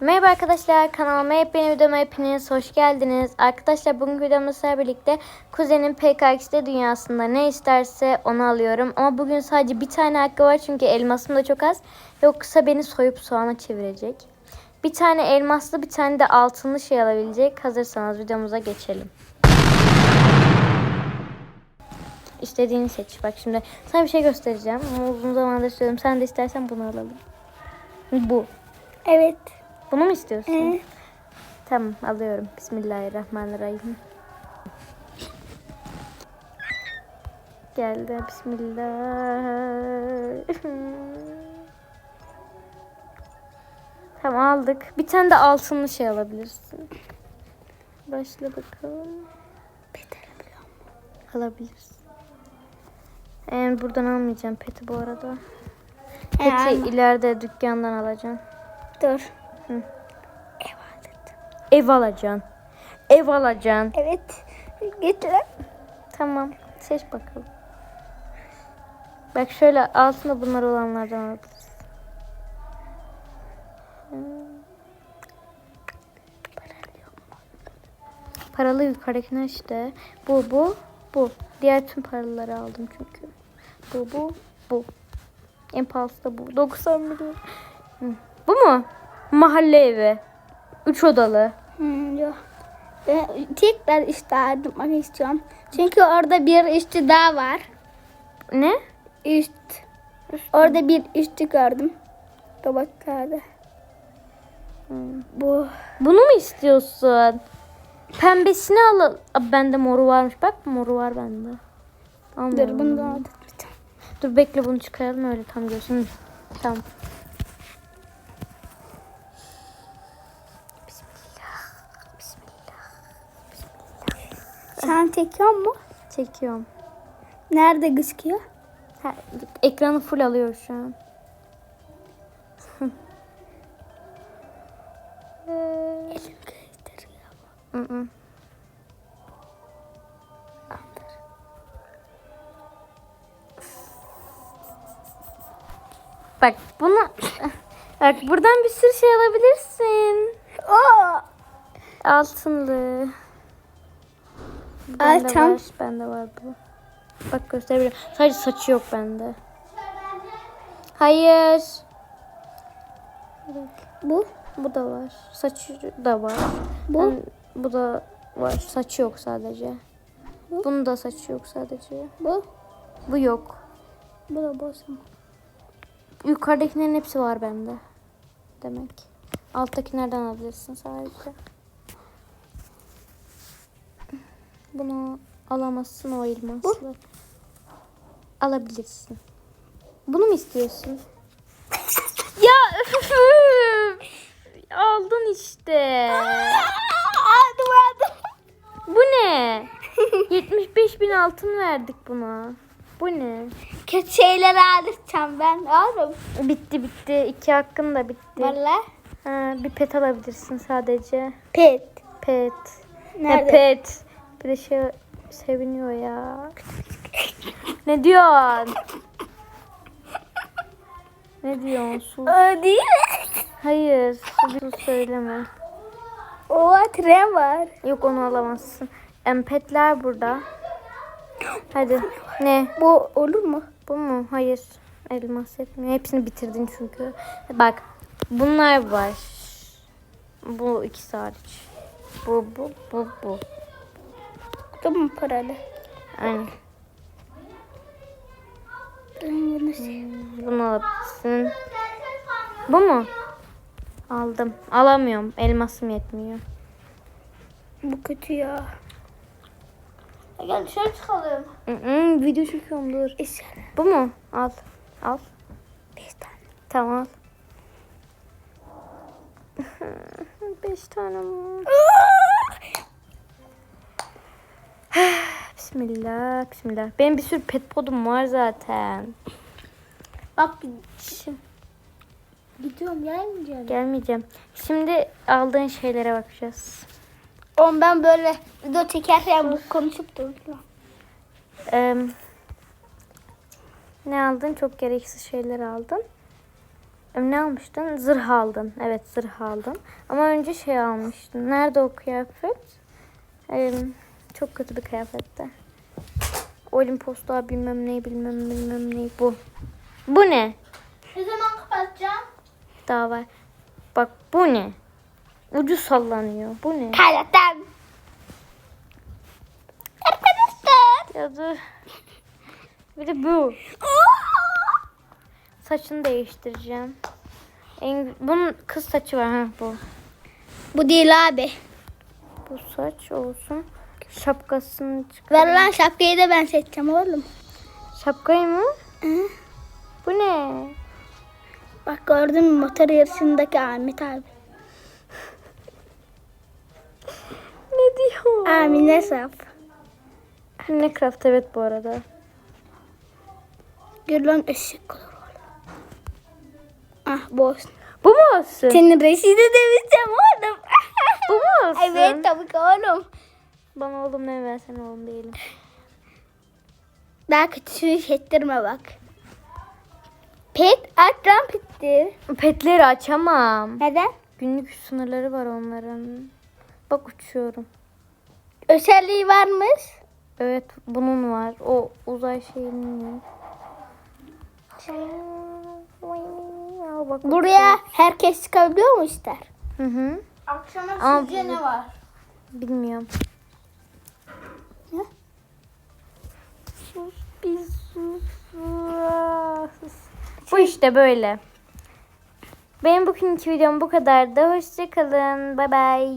Merhaba arkadaşlar kanalıma hepiniz videoma hepiniz hoş geldiniz. Arkadaşlar bugünkü videomda sizlerle birlikte kuzenim PKX'de dünyasında ne isterse onu alıyorum. Ama bugün sadece bir tane hakkı var çünkü elmasım da çok az. Yoksa beni soyup soğana çevirecek. Bir tane elmaslı bir tane de altınlı şey alabilecek. Hazırsanız videomuza geçelim. İstediğini seç. Bak şimdi sana bir şey göstereceğim. Ama uzun zamandır istiyorum. Sen de istersen bunu alalım. Bu. Evet. Bunu mu istiyorsun? Ee, Tamam alıyorum. Bismillahirrahmanirrahim. Geldi. Bismillah. tamam aldık. Bir tane de altınlı şey alabilirsin. Başla bakalım. Alabilirsin. Yani buradan almayacağım peti bu arada. Peti alma. ileride dükkandan alacağım. dur. Ev alacaksın. Ev alacaksın. Evet. Getir. Tamam. Seç bakalım. Bak şöyle altında bunlar olanlardan alabiliriz. Paralı yukarıdakiler işte. Bu, bu, bu. Diğer tüm paraları aldım çünkü. Bu, bu, bu. En pahalısı da bu. 90 milyon. Bu mu? Mahalle evi. Üç odalı. Hmm, yok. Ben tekrar işte almak istiyorum. Çünkü orada bir işçi daha var. Ne? Üst. Orada bir işçi gördüm. Tabaklarda. Bu. Bunu mu istiyorsun? Pembesini al. Bende moru varmış. Bak moru var bende. Almıyorum. Dur bunu da. Dur bekle bunu çıkaralım öyle tam görsün. Tamam. Sen çekiyor mu? Çekiyorum. Nerede gözüküyor? Ha, ekranı full alıyor şu an. Elim gösteriyor. Hı hı. Bak bunu Bak buradan bir sürü şey alabilirsin. Oo. Altınlı. Bende Altan. var. Bende var bu. Bak gösterebilirim. Sadece saçı yok bende. Hayır. Bu. Bu da var. Saçı da var. Bu? Ben- bu da var. Saçı yok sadece. Bunun da saçı yok sadece. Bu. Bu yok. Bu da boş ama. Yukarıdakilerin hepsi var bende. Demek. Alttakilerden alabilirsin sadece. Bunu alamazsın o elmaslı. Alabilirsin. Bunu mu istiyorsun? ya aldın işte. Aldım aldım. Bu ne? 75 bin altın verdik buna. Bu ne? Kötü şeyler alırsan ben alırım. Bitti bitti. İki hakkın da bitti. Valla. Ha, bir pet alabilirsin sadece. Pet. Pet. Nerede? Ne pet? Bir de şey seviniyor ya. ne diyorsun? Ne diyorsun? Sus. O değil mi? Hayır. Sus söyleme. O tren var. Yok onu alamazsın. Em, petler burada. Hadi. Ne? Bu olur mu? Bu mu? Hayır. Elmas etmiyor. Hepsini bitirdin çünkü. Bak. Bunlar var. Bu ikisi hariç. Bu, bu, bu, bu. Bu mu paralı? Aynen. Ben bunu sev- Bunu alabilirsin. Bu mu? Aldım. Alamıyorum. Elmasım yetmiyor. Bu kötü ya. Gel dışarı çıkalım. Hı hı, video çekiyorum dur. İşte. Bu mu? Al. Al. Beş tane. Tamam al. Beş tane mi? Bismillah, bismillah. Benim bir sürü pet podum var zaten. Bak şimdi. Gidiyorum gelmeyeceğim. Gelmeyeceğim. Şimdi aldığın şeylere bakacağız. Oğlum ben böyle video çekerken bu konuşup. Eee, ne aldın? Çok gereksiz şeyler aldın. Ne almıştın? Zırh aldın. Evet zırh aldın. Ama önce şey almıştın. Nerede o kıyafet? Ee, çok kötü bir kıyafette. Olimpos'ta bilmem ne bilmem bilmem ne bu. Bu ne? Ne zaman kapatacağım? Daha var. Bak bu ne? Ucu sallanıyor. Bu ne? Karakter. Arkadaşlar. Ya dur. Bir de bu. Saçını değiştireceğim. En, bunun kız saçı var ha bu. Bu değil abi. Bu saç olsun. Şapkasını çıkar. Ver lan şapkayı da ben seçeceğim oğlum. Şapkayı mı? Hı? Bu ne? Bak gördün mü motor yarışındaki Ahmet abi. Ne diyor? Abi ne saf. Minecraft evet bu arada. Gör lan eşek olur. Ah boş. Bu mu olsun? Senin reşidi demişeceğim oğlum. Bu mu olsun? evet tabii ki oğlum. Bana oğlum ne versen oğlum değilim. Daha kötüsünü hissettirme bak. Pet aç lan petti. Petleri açamam. Neden? Günlük sınırları var onların. Bak uçuyorum. Özelliği varmış. Evet bunun var. O uzay şeyinin. Aa, bak, Buraya herkes çıkabiliyor mu ister? Hı hı. Akşama Ama sizce ne var? Bilmiyorum. Sus bir sus. Bu işte böyle. Benim bugünkü videom bu kadardı. Hoşçakalın. Bay bay.